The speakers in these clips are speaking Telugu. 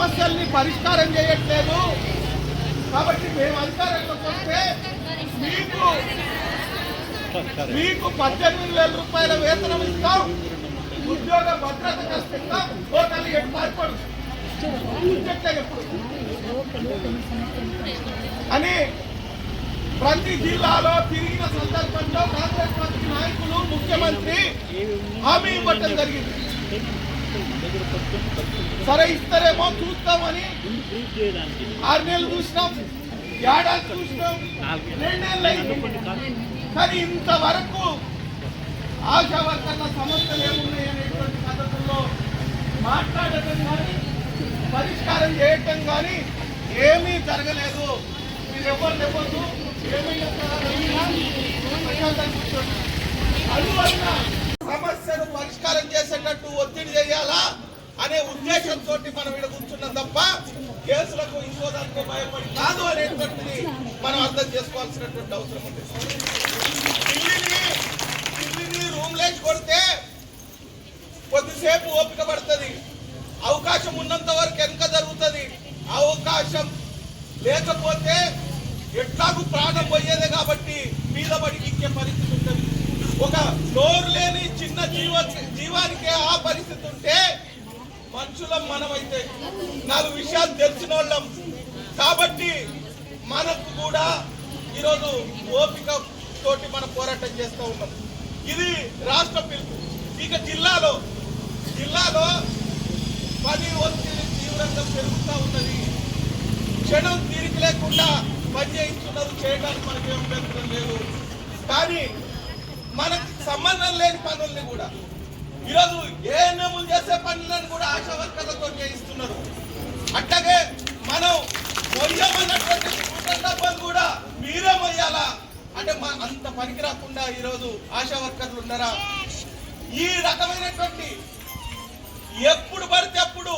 సమస్యల్ని పరిష్కారం చేయట్లేదు. కాబట్టి మేము అధికారంలోకి వస్తే మీకు మీకు పద్దెనిమిది వేల రూపాయల వేతనం ఇస్తాం. ఉద్యోగ భద్రత కల్పిస్తాం. హోటల్ ఎటు పారిపోడు అని ప్రతి జిల్లాలో తిరిగిన సందర్భంలో కాంగ్రెస్ పార్టీ నాయకులు ముఖ్యమంత్రి హామీ ఇవ్వటం జరిగింది. సరే ఇస్తారేమో చూస్తామని ఆరు నెలలు చూసినాం ఏడాది చూసినాం రెండేళ్ళు నెలలు కానీ ఇంతవరకు ఆశా వర్కర్ల సమస్యలు ఏమున్నాయి అనేటువంటి పద్ధతుల్లో మాట్లాడటం కానీ పరిష్కారం చేయటం కానీ ఏమీ జరగలేదు. మీరు ఎవరు లేవద్దు ఏమీ అందువల్ల సమస్యను పరిష్కారం చేసేటట్టు ఒత్తిడి చేయాలా అనే ఉద్దేశంతో మనం ఇక్కడ కూర్చున్నాం తప్ప కేసులకు ఇంకోదానికి భయపడి కాదు అనేటువంటిది మనం అర్థం చేసుకోవాల్సినటువంటి అవసరం ఉంది. పిల్లిని పిల్లిని రూమ్ లేచి కొడితే కొద్దిసేపు ఓపిక పడుతుంది. అవకాశం ఉన్నంత వరకు వెనక జరుగుతుంది. అవకాశం లేకపోతే ఎట్లాగూ ప్రాణం పోయేదే కాబట్టి మీద పడి పరిస్థితి ఉంటుంది. ఒక నోరు లేని చిన్న జీవ జీవానికే ఆ పరిస్థితి ఉంటే మనుషులం మనమైతే. నాలుగు విషయాలు తెలిసిన వాళ్ళం కాబట్టి మనకు కూడా ఈరోజు ఓపిక తోటి మనం పోరాటం చేస్తూ ఉన్నాం. ఇది రాష్ట్ర పిలుపు. ఇక జిల్లాలో జిల్లాలో పని ఒత్తిడి తీవ్రంగా పెరుగుతూ ఉన్నది. క్షణం తీరిక లేకుండా పని చేయిస్తున్నారు చేయడానికి మనకి ఏం అభ్యంతరం లేదు. కానీ మనకి సంబంధం లేని పనుల్ని కూడా ఈరోజు ఏ నెములు చేసే పనులను కూడా ఆశా వర్కర్లతో చేయిస్తున్నారు. అట్లాగే మనం మొయ్యమన్నటువంటి డబ్బాలు కూడా మీరే మొయ్యాలా అంటే మా అంత పనికి రాకుండా ఈరోజు ఆశా వర్కర్లు ఉన్నారా? ఈ రకమైనటువంటి ఎప్పుడు పడితే అప్పుడు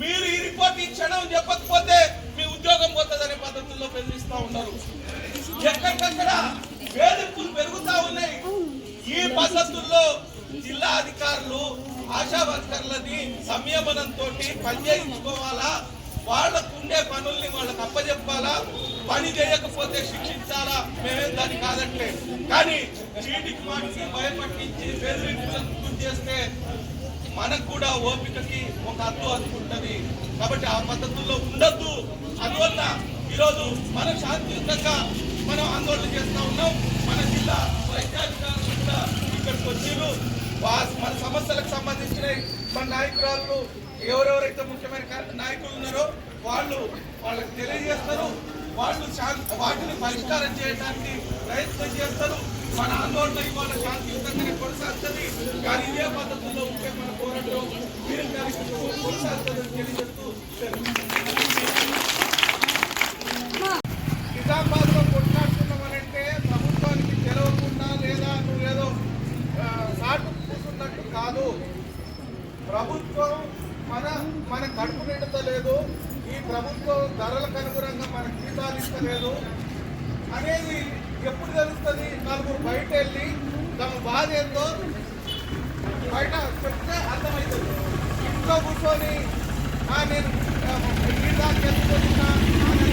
మీరు ఈ రిపోర్ట్ ఈ క్షణం చెప్పకపోతే మీ ఉద్యోగం పోతుందనే పద్ధతుల్లో బెదిరిస్తా ఉన్నారు. ఎక్కడికక్కడ వేధింపులు పెరుగుతూ ఉన్నాయి. ఈ పద్ధతుల్లో జిల్లా అధికారులు ఆశా వర్కర్లని సంయమనంతో పనిచేయించుకోవాలా? వాళ్ళకు ఉండే పనుల్ని వాళ్ళకి అప్పచెప్పాలా పని చేయకపోతే శిక్షించాలా? మేమేం దాన్ని కాదట్లే కానీ చీటికి మాటికి భయపట్టించి బెదిరింపులకు చేస్తే మనకు కూడా ఓపికకి ఒక అద్దు అందుకుంటది కాబట్టి ఆ పద్ధతుల్లో ఉండద్దు. అందువల్ల ఈరోజు మనం శాంతియుతంగా మనం ఆందోళన చేస్తూ ఉన్నాం. మన జిల్లా వైద్యాధికారులు కూడా ఇక్కడికి వచ్చారు. వా- మన సమస్యలకు సంబంధించిన మన నాయకురాలు ఎవరెవరైతే ముఖ్యమైన నాయకులు ఉన్నారో వాళ్ళు వాళ్ళకి తెలియజేస్తారు. వాళ్ళు వాటిని పరిష్కారం చేయడానికి ప్రయత్నం చేస్తారు. మన ఆందోళన ఇవాళ శాంతియుతంగానే కొనసాగుతుంది. కానీ ఇదే పద్ధతుల్లో ఉంటే మన పోరాటం వీరంగారికి కొనసాగుతుందని తెలియజేస్తూ నిజామాబాద్లో కొట్లాడుతున్నామనంటే ప్రభుత్వానికి తెలవకుండా లేదా నువ్వేదో ఆ, సాటు కూర్చున్నట్టు కాదు ప్రభుత్వం మన మన కడుపు నిండుతలేదు ఈ ప్రభుత్వం ధరలకు అనుగుణంగా మన జీతాలు ఇస్తలేదు. అనేది ఎప్పుడు తెలుస్తుంది? నలుగురు బయట వెళ్ళి తమ బాధ ఏందో బయట చెప్తే అర్థమవుతుంది. ఇంట్లో కూర్చొని "ఆ, నేను ఆ, జీతాలు చేసుకుంటున్నా అని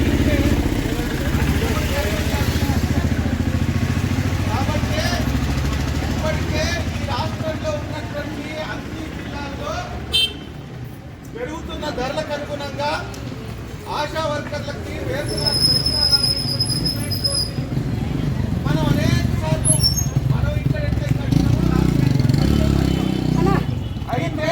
కాబట్టి ఇప్పటికే ఈ రాష్ట్రంలో ఉన్నటువంటి అన్ని జిల్లాల్లో పెరుగుతున్న ధరలకు అనుగుణంగా ఆశా వర్కర్లకి వేతనాలు మనం అనేక సార్లు మనం ఇక్కడ కట్టాం. అయితే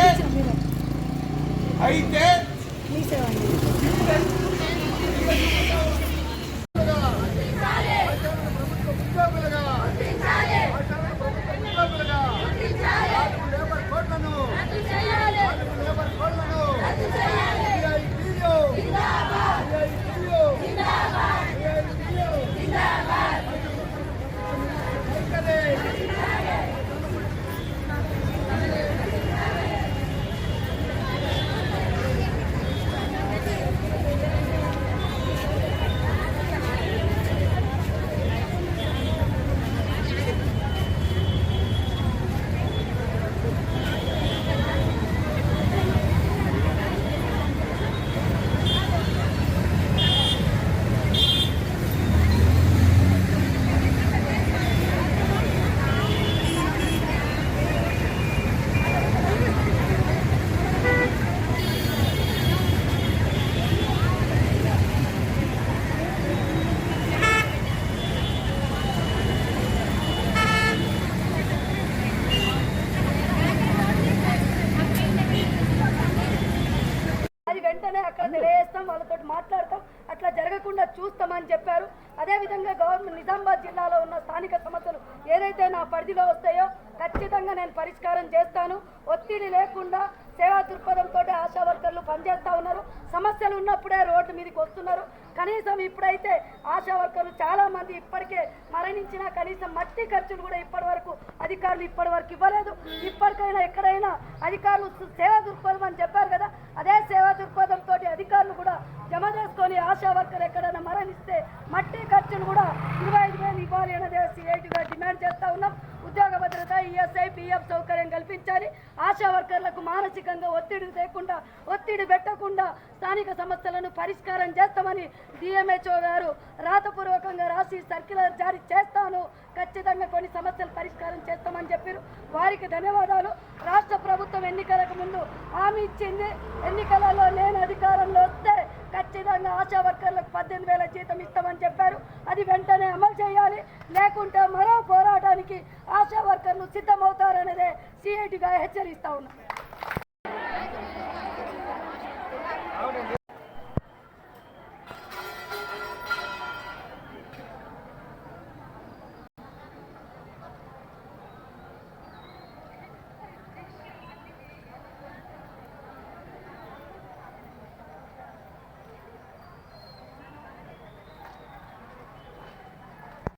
అయితే చూస్తామని చెప్పారు. అదేవిధంగా గవర్నమెంట్ నిజామాబాద్ జిల్లాలో ఉన్న స్థానిక సమస్యలు ఏదైతే నా పరిధిలో వస్తాయో ఖచ్చితంగా నేను పరిష్కారం చేస్తాను. ఒత్తిడి లేకుండా సేవా దృక్పథంతో ఆశా వర్కర్లు పనిచేస్తూ ఉన్నారు. సమస్యలు ఉన్నప్పుడే రోడ్డు మీదకి వస్తున్నారు. కనీసం ఇప్పుడైతే ఆశా వర్కర్లు చాలామంది ఇప్పటికే మరణించిన కనీసం మట్టి ఖర్చులు కూడా ఇప్పటి వరకు అధికారులు ఇప్పటి వరకు ఇవ్వలేదు. ఇప్పటికైనా ఎక్కడైనా అధికారులు సేవా దృక్పథం అని చెప్పారు కదా అదే సేవా దృక్పథంతో అధికారులు కూడా జమ చేసుకొని ఆశా వర్కర్ ఎక్కడైనా మరణిస్తే మట్టి ఖర్చులు కూడా ఇరవై ఐదు వేలు ఇవ్వాలి అనేది సిఐటిగా డిమాండ్ చేస్తా ఉన్నాం ఉద్యోగ భద్రత ఈఎస్ఐ పిఎఫ్ సౌకర్యం కల్పించాలి ఆశా వర్కర్లకు మానసికంగా ఒత్తిడి లేకుండా ఒత్తిడి పెట్టకుండా స్థానిక సమస్యలను పరిష్కారం చేస్తామని డిఎంహెచ్ఓ గారు రాతపూర్వకంగా రాసి సర్క్యులర్ జారీ చేస్తాను. ఖచ్చితంగా కొన్ని సమస్యలు పరిష్కారం చేస్తామని చెప్పారు. వారికి ధన్యవాదాలు. రాష్ట్ర ప్రభుత్వం ఎన్నికలకు ముందు హామీ ఇచ్చింది. ఎన్నికలలో నేను అధికారంలో వస్తే ఖచ్చితంగా ఆశా వర్కర్లకు పద్దెనిమిది వేల జీతం ఇస్తామని చెప్పారు. అది వెంటనే అమలు చేయాలి. లేకుంటే మరో పోరాటానికి ఆశా వర్కర్లు సిద్ధమవుతారనేదే సిఐటిగా హెచ్చరిస్తా ఉన్నాను